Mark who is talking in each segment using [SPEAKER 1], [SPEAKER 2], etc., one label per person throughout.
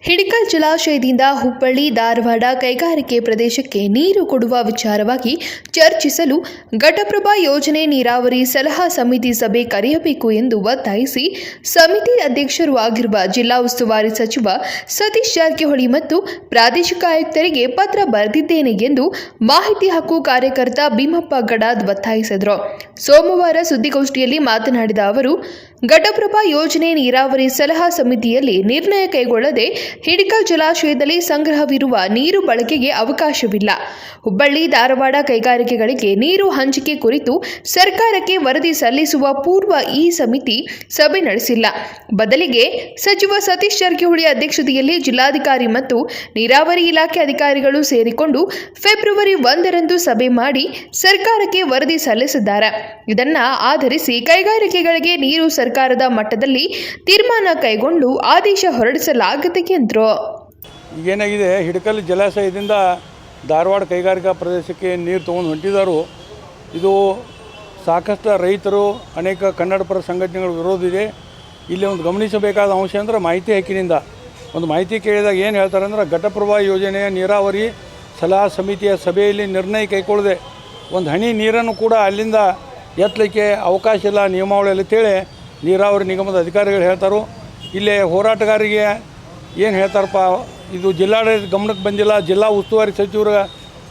[SPEAKER 1] ಹಿಡಿಕಲ್ ಜಲಾಶಯದಿಂದ ಹುಬ್ಬಳ್ಳಿ, ಧಾರವಾಡ ಕೈಗಾರಿಕೆ ಪ್ರದೇಶಕ್ಕೆ ನೀರು ಕೊಡುವ ವಿಚಾರವಾಗಿ ಚರ್ಚಿಸಲು ಘಟಪ್ರಭಾ ಯೋಜನೆ ನೀರಾವರಿ ಸಲಹಾ ಸಮಿತಿ ಸಭೆ ಕರೆಯಬೇಕು ಎಂದು ಒತ್ತಾಯಿಸಿ ಸಮಿತಿ ಅಧ್ಯಕ್ಷರೂ ಆಗಿರುವ ಜಿಲ್ಲಾ ಉಸ್ತುವಾರಿ ಸಚಿವ ಸತೀಶ್ ಜಾರಕಿಹೊಳಿ ಮತ್ತು ಪ್ರಾದೇಶಿಕ ಆಯುಕ್ತರಿಗೆ ಪತ್ರ ಬರೆದಿದ್ದೇನೆ ಎಂದು ಮಾಹಿತಿ ಹಕ್ಕು ಕಾರ್ಯಕರ್ತ ಭೀಮಪ್ಪ ಗಡಾದ್ ಒತ್ತಾಯಿಸಿದರು. ಸೋಮವಾರ ಸುದ್ದಿಗೋಷ್ಠಿಯಲ್ಲಿ ಮಾತನಾಡಿದ ಅವರು ಘಟಪ್ರಭಾ ಯೋಜನೆ ನೀರಾವರಿ ಸಲಹಾ ಸಮಿತಿಯಲ್ಲಿ ನಿರ್ಣಯ ಕೈಗೊಳ್ಳದೆ ಹಿಡಿಕಲ್ ಜಲಾಶಯದಲ್ಲಿ ಸಂಗ್ರಹವಿರುವ ನೀರು ಬಳಕೆಗೆ ಅವಕಾಶವಿಲ್ಲ. ಹುಬ್ಬಳ್ಳಿ, ಧಾರವಾಡ ಕೈಗಾರಿಕೆಗಳಿಗೆ ನೀರು ಹಂಚಿಕೆ ಕುರಿತು ಸರ್ಕಾರಕ್ಕೆ ವರದಿ ಸಲ್ಲಿಸುವ ಪೂರ್ವ ಈ ಸಮಿತಿ ಸಭೆ ನಡೆಸಿಲ್ಲ. ಬದಲಿಗೆ ಸಚಿವ ಸತೀಶ್ ಜಾರಕಿಹೊಳಿ ಅಧ್ಯಕ್ಷತೆಯಲ್ಲಿ ಜಿಲ್ಲಾಧಿಕಾರಿ ಮತ್ತು ನೀರಾವರಿ ಇಲಾಖೆ ಅಧಿಕಾರಿಗಳು ಸೇರಿಕೊಂಡು ಫೆಬ್ರವರಿ ಒಂದರಂದು ಸಭೆ ಮಾಡಿ ಸರ್ಕಾರಕ್ಕೆ ವರದಿ ಸಲ್ಲಿಸಿದ್ದಾರೆ. ಇದನ್ನ ಆಧರಿಸಿ ಕೈಗಾರಿಕೆಗಳಿಗೆ ನೀರು ಸರ್ಕಾರದ ಮಟ್ಟದಲ್ಲಿ ತೀರ್ಮಾನ ಕೈಗೊಂಡು ಆದೇಶ ಹೊರಡಿಸಲಾಗಿದೆ ಎಂದರು.
[SPEAKER 2] ಈಗೇನಾಗಿದೆ? ಹಿಡಕಲ್ ಜಲಾಶಯದಿಂದ ಧಾರವಾಡ ಕೈಗಾರಿಕಾ ಪ್ರದೇಶಕ್ಕೆ ನೀರು ತೊಗೊಂಡು ಹೊಂಟಿದ್ದಾರೆ ಇದು ಸಾಕಷ್ಟು ರೈತರು, ಅನೇಕ ಕನ್ನಡಪರ ಸಂಘಟನೆಗಳ ವಿರೋಧ ಇದೆ. ಇಲ್ಲಿ ಒಂದು ಗಮನಿಸಬೇಕಾದ ಅಂಶ ಅಂದರೆ ಮಾಹಿತಿ ಹಕ್ಕಿನಿಂದ. ಒಂದು ಮಾಹಿತಿ ಕೇಳಿದಾಗ ಏನು ಹೇಳ್ತಾರೆ ಅಂದ್ರೆ ಘಟಪ್ರಭಾ ಯೋಜನೆಯ ನೀರಾವರಿ ಸಲಹಾ ಸಮಿತಿಯ ಸಭೆಯಲ್ಲಿ ನಿರ್ಣಯ ಕೈಗೊಳ್ಳದೆ ಒಂದು ಹನಿ ನೀರನ್ನು ಕೂಡ ಅಲ್ಲಿಂದ ಎತ್ತಲಿಕ್ಕೆ ಅವಕಾಶ ಇಲ್ಲ ನಿಯಮಾವಳಿ ಅಂತೇಳಿ ನೀರಾವರಿ ನಿಗಮದ ಅಧಿಕಾರಿಗಳು ಹೇಳ್ತಾರೆ, ಇಲ್ಲಿ ಹೋರಾಟಗಾರರಿಗೆ ಏನು ಹೇಳ್ತಾರಪ್ಪ, ಇದು ಜಿಲ್ಲಾಡಳಿತ ಗಮನಕ್ಕೆ ಬಂದಿಲ್ಲ, ಜಿಲ್ಲಾ ಉಸ್ತುವಾರಿ ಸಚಿವರ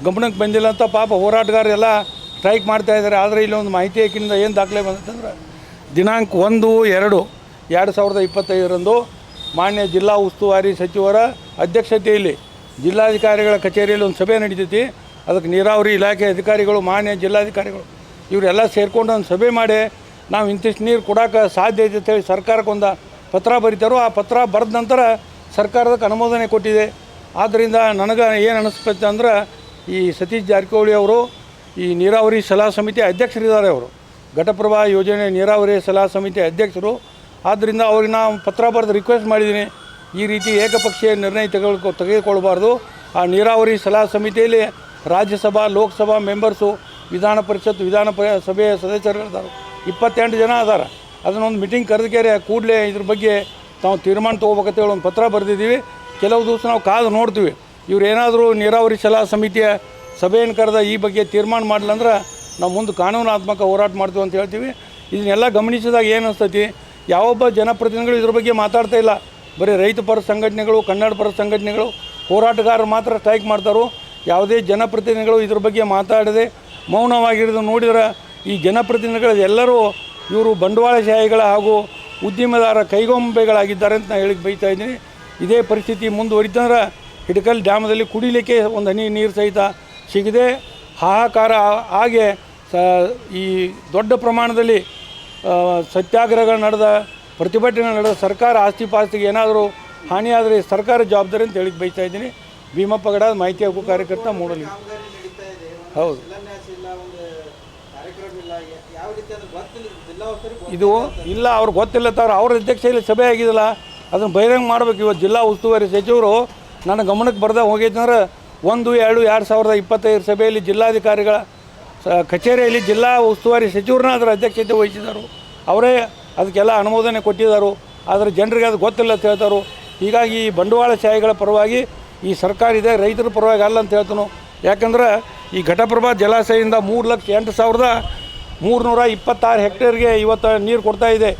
[SPEAKER 2] ಗಮನಕ್ಕೆ ಬಂದಿಲ್ಲ ಅಂತ ಪಾಪ ಹೋರಾಟಗಾರರೆಲ್ಲ ಸ್ಟ್ರೈಕ್ ಮಾಡ್ತಾ ಇದ್ದಾರೆ. ಆದರೆ ಇಲ್ಲಿ ಒಂದು ಮಾಹಿತಿ ಹಾಕಿನಿಂದ ಏನು ದಾಖಲೆ ಬಂದಂತಂದ್ರೆ ದಿನಾಂಕ ಒಂದು, ಎರಡು ಎರಡು ಸಾವಿರದ ಇಪ್ಪತ್ತೈದರಂದು ಮಾನ್ಯ ಜಿಲ್ಲಾ ಉಸ್ತುವಾರಿ ಸಚಿವರ ಅಧ್ಯಕ್ಷತೆಯಲ್ಲಿ ಜಿಲ್ಲಾಧಿಕಾರಿಗಳ ಕಚೇರಿಯಲ್ಲಿ ಒಂದು ಸಭೆ ನಡೀತೈತಿ. ಅದಕ್ಕೆ ನೀರಾವರಿ ಇಲಾಖೆ ಅಧಿಕಾರಿಗಳು, ಮಾನ್ಯ ಜಿಲ್ಲಾಧಿಕಾರಿಗಳು, ಇವರೆಲ್ಲ ಸೇರಿಕೊಂಡು ಒಂದು ಸಭೆ ಮಾಡಿ ನಾವು ಇಂತಿಷ್ಟು ನೀರು ಕೊಡೋಕೆ ಸಾಧ್ಯ ಐತೆ ಅಂತೇಳಿ ಸರ್ಕಾರಕ್ಕೆ ಒಂದು ಪತ್ರ ಬರೀತಾರೋ ಆ ಪತ್ರ ಬರೆದ ನಂತರ ಸರ್ಕಾರದಕ್ಕೆ ಅನುಮೋದನೆ ಕೊಟ್ಟಿದೆ. ಆದ್ದರಿಂದ ನನಗೆ ಏನು ಅನಿಸ್ತೈತೆ ಅಂದ್ರೆ ಈ ಸತೀಶ್ ಜಾರಕಿಹೊಳಿ ಅವರು, ಈ ನೀರಾವರಿ ಸಲಹಾ ಸಮಿತಿ ಅಧ್ಯಕ್ಷರಿದ್ದಾರೆ ಅವರು. ಘಟಪ್ರಭಾ ಯೋಜನೆ ನೀರಾವರಿ ಸಲಹಾ ಸಮಿತಿ ಅಧ್ಯಕ್ಷರು. ಆದ್ದರಿಂದ ಅವ್ರಿಗೆ ನಾವು ಪತ್ರ ಬರೆದು ರಿಕ್ವೆಸ್ಟ್ ಮಾಡಿದ್ದೀನಿ. ಈ ರೀತಿ ಏಕಪಕ್ಷೀಯ ನಿರ್ಣಯ ತೆಗೆದುಕೊ, ತೆಗೆದುಕೊಳ್ಬಾರ್ದು. ಆ ನೀರಾವರಿ ಸಲಹಾ ಸಮಿತಿಯಲ್ಲಿ ರಾಜ್ಯಸಭಾ, ಲೋಕಸಭಾ ಮೆಂಬರ್ಸು, ವಿಧಾನ ಪರಿಷತ್, ವಿಧಾನ ಸಭೆಯ ಸದಸ್ಯರಿದ್ದಾರೆ ಇಪ್ಪತ್ತೆಂಟು ಜನ ಅದಾರ. ಅದನ್ನೊಂದು ಮೀಟಿಂಗ್ ಕರೆದಕೇರೆ ಕೂಡಲೇ ಇದ್ರ ಬಗ್ಗೆ ತಾವು ತೀರ್ಮಾನ ತೊಗೋಬೇಕಂತೇಳಿ ಒಂದು ಪತ್ರ ಬರೆದಿದ್ದೀವಿ. ಕೆಲವು ದಿವಸ ನಾವು ಕಾದು ನೋಡ್ತೀವಿ. ಇವ್ರು ಏನಾದರೂ ನೀರಾವರಿ ಸಲಹಾ ಸಮಿತಿಯ ಸಭೆಯನ್ನು ಕರೆದ ಈ ಬಗ್ಗೆ ತೀರ್ಮಾನ ಮಾಡಲಿಲ್ಲ ಅಂದ್ರೆ ನಾವು ಮುಂದೆ ಕಾನೂನಾತ್ಮಕ ಹೋರಾಟ ಮಾಡ್ತೀವಿ ಅಂತ ಹೇಳ್ತೀವಿ. ಇದನ್ನೆಲ್ಲ ಗಮನಿಸಿದಾಗ ಏನು ಅನಿಸ್ತೈತಿ? ಯಾವೊಬ್ಬ ಜನಪ್ರತಿನಿಧಿಗಳು ಇದ್ರ ಬಗ್ಗೆ ಮಾತಾಡ್ತಾ ಇಲ್ಲ. ಬರೀ ರೈತ ಪರ ಸಂಘಟನೆಗಳು, ಕನ್ನಡ ಪರ ಸಂಘಟನೆಗಳು ಹೋರಾಟಗಾರರು ಮಾತ್ರ ಸ್ಟ್ರೈಕ್ ಮಾಡ್ತಾರೋ? ಯಾವುದೇ ಜನಪ್ರತಿನಿಧಿಗಳು ಇದ್ರ ಬಗ್ಗೆ ಮಾತಾಡದೆ ಮೌನವಾಗಿರೋದು ನೋಡಿದ್ರೆ ಈ ಜನಪ್ರತಿನಿಧಿಗಳು ಎಲ್ಲರೂ ಇವರು ಬಂಡವಾಳಶಾಹಿಗಳ ಹಾಗೂ ಉದ್ಯಮದಾರ ಕೈಗೊಂಬೆಗಳಾಗಿದ್ದಾರೆ ಅಂತ ನಾನು ಹೇಳಿಕ್ಕೆ ಬೈತಾ ಇದ್ದೀನಿ. ಇದೇ ಪರಿಸ್ಥಿತಿ ಮುಂದುವರಿತಂದ್ರೆ ಹಿಡಕಲ್ ಡ್ಯಾಮದಲ್ಲಿ ಕುಡಿಲಿಕ್ಕೆ ಒಂದು ಹನಿ ನೀರು ಸಹಿತ ಸಿಗದೆ ಹಾಹಾಕಾರ ಹಾಗೆ ಸ ಈ ದೊಡ್ಡ ಪ್ರಮಾಣದಲ್ಲಿ ಸತ್ಯಾಗ್ರಹಗಳು ನಡೆದ ಪ್ರತಿಭಟನೆ ನಡೆದ ಸರ್ಕಾರ ಆಸ್ತಿ ಪಾಸ್ತಿಗೆ ಏನಾದರೂ ಹಾನಿಯಾದರೆ ಸರ್ಕಾರ ಜವಾಬ್ದಾರಿ ಅಂತ ಹೇಳಿಕ್ಕೆ ಬೈತಾ ಇದ್ದೀನಿ. ಭೀಮಪ್ಪ ಮಾಹಿತಿ ಹಕ್ಕು ಕಾರ್ಯಕರ್ತ ಮೂಡಲಿ. ಹೌದು. ಇದು ಇಲ್ಲ ಅವ್ರು ಗೊತ್ತಿಲ್ಲ ತಾವ್ರು ಅವ್ರ ಅಧ್ಯಕ್ಷೆಯಲ್ಲಿ ಸಭೆ ಆಗಿದಿಲ್ಲ ಅದನ್ನು ಬಹಿರಂಗ ಮಾಡ್ಬೇಕು. ಇವತ್ತು ಜಿಲ್ಲಾ ಉಸ್ತುವಾರಿ ಸಚಿವರು ನನ್ನ ಗಮನಕ್ಕೆ ಬರ್ದಾಗ ಹೋಗಿದ್ದಂದ್ರೆ ಒಂದು ಎರಡು ಎರಡು ಸಾವಿರದ ಇಪ್ಪತ್ತೈದು ಸಭೆಯಲ್ಲಿ ಜಿಲ್ಲಾಧಿಕಾರಿಗಳ ಕಚೇರಿಯಲ್ಲಿ ಜಿಲ್ಲಾ ಉಸ್ತುವಾರಿ ಸಚಿವರನ್ನ ಅದರ ಅಧ್ಯಕ್ಷತೆ ವಹಿಸಿದರು. ಅವರೇ ಅದಕ್ಕೆಲ್ಲ ಅನುಮೋದನೆ ಕೊಟ್ಟಿದ್ದರು. ಆದರೆ ಜನರಿಗೆ ಅದು ಗೊತ್ತಿಲ್ಲ ಅಂತ ಹೇಳ್ತಾರೆ ಹೀಗಾಗಿ ಈ ಬಂಡವಾಳಶಾಹಿಗಳ ಪರವಾಗಿ ಈ ಸರ್ಕಾರ ಇದೆ ರೈತರ ಪರವಾಗಿ ಅಲ್ಲ ಅಂತ ಹೇಳ್ತಾನು. ಯಾಕಂದ್ರೆ ಈ ಘಟಪ್ರಭಾ ಜಲಾಶಯದಿಂದ ಮೂರು ಲಕ್ಷ ಎಂಟು ಸಾವಿರದ ಮೂರುನೂರ ಇಪ್ಪತ್ತಾರು ಹೆಕ್ಟೇರ್ಗೆ ಇವತ್ತು ನೀರು ಕೊಡ್ತಾ ಇದೆ.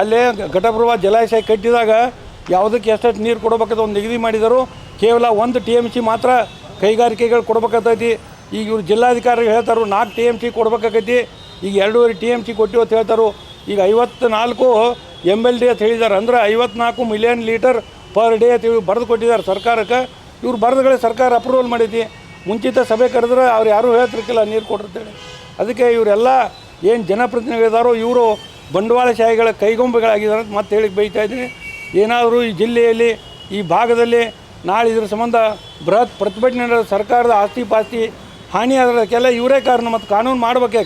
[SPEAKER 2] ಅಲ್ಲೇ ಘಟಪ್ರಭಾ ಜಲಾಶಯ ಕಟ್ಟಿದಾಗ ಯಾವುದಕ್ಕೆ ಎಷ್ಟೆಷ್ಟು ನೀರು ಕೊಡಬೇಕಂತ ಒಂದು ನಿಗದಿ ಮಾಡಿದರು. ಕೇವಲ ಒಂದು ಟಿ ಎಂ ಸಿ ಮಾತ್ರ ಕೈಗಾರಿಕೆಗಳು ಕೊಡ್ಬೇಕಾಗ್ತೈತಿ ಈಗ ಇವರು ಜಿಲ್ಲಾಧಿಕಾರಿ ಹೇಳ್ತಾರೆ, ನಾಲ್ಕು ಟಿ ಎಂ ಸಿ ಕೊಡ್ಬೇಕಾಗೈತಿ. ಈಗ ಎರಡೂವರೆ ಟಿ ಎಂ ಸಿ ಕೊಟ್ಟಿವಿ ಅಂತ ಹೇಳ್ತಾರೆ. ಈಗ ಐವತ್ತು ನಾಲ್ಕು ಎಂ ಎಲ್ ಡಿ ಅಂತ ಹೇಳಿದ್ದಾರೆ. ಅಂದ್ರೆ ಐವತ್ನಾಲ್ಕು ಮಿಲಿಯನ್ ಲೀಟರ್ ಪರ್ ಡೇ ಅಂತ ಇವ್ರು ಬರೆದು ಕೊಟ್ಟಿದ್ದಾರೆ ಸರ್ಕಾರಕ್ಕೆ. ಇವ್ರು ಬರೆದುಗಳೇ ಸರ್ಕಾರ ಅಪ್ರೂವಲ್ ಮಾಡೈತಿ ಮುಂಚಿತ ಸಭೆ ಕರೆದ್ರೆ ಅವ್ರು ಯಾರೂ ಹೇಳ್ತಿರ್ಕಿಲ್ಲ ನೀರು ಕೊಟ್ಟಿರ್ತೇವೆ ಅದಕ್ಕೆ ಇವರೆಲ್ಲ ಏನು ಜನಪ್ರತಿನಿಧಿಗಳಿದಾರೋ, ಇವರು ಬಂಡವಾಳಶಾಹಿಗಳ ಕೈಗೊಂಬೆಗಳಾಗಿದ್ದಾರೆ ಅಂತ ಮತ್ತೆ ಹೇಳಿಕ್ಕೆ ಬೈತಾ ಇದ್ದೀನಿ. ಏನಾದರೂ ಈ ಜಿಲ್ಲೆಯಲ್ಲಿ, ಈ ಭಾಗದಲ್ಲಿ ನಾಳೆ ಇದ್ರ ಸಂಬಂಧ ಬೃಹತ್ ಪ್ರತಿಭಟನೆ ಸರ್ಕಾರದ ಆಸ್ತಿ ಪಾಸ್ತಿ ಹಾನಿ ಅದಕ್ಕೆಲ್ಲ ಇವರೇ ಕಾರಣ ಮತ್ತು ಕಾನೂನು ಮಾಡಬೇಕೆ.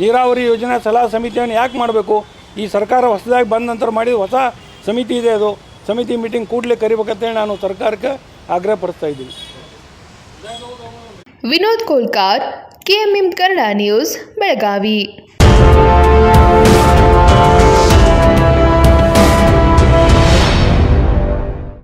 [SPEAKER 2] ನೀರಾವರಿ ಯೋಜನೆ ಸಲಹಾ ಸಮಿತಿಯನ್ನು ಯಾಕೆ ಮಾಡಬೇಕು? ಈ ಸರ್ಕಾರ ಹೊಸದಾಗಿ ಬಂದ ನಂತರ ಮಾಡಿದ ಹೊಸ ಸಮಿತಿ ಇದೆ ಅದು. ಸಮಿತಿ ಮೀಟಿಂಗ್ ಕೂಡಲೇ ಕರಿಬೇಕಂತೇಳಿ ನಾನು ಸರ್ಕಾರಕ್ಕೆ ಆಗ್ರಹ ಪಡಿಸ್ತಾ ಇದ್ದೀನಿ
[SPEAKER 1] ವಿನೋದ್ ಕೋಲ್ಕಾರ್ ಕೆಎಂಎಂ ಕನ್ನಡ ನ್ಯೂಸ್ ಬೆಳಗಾವಿ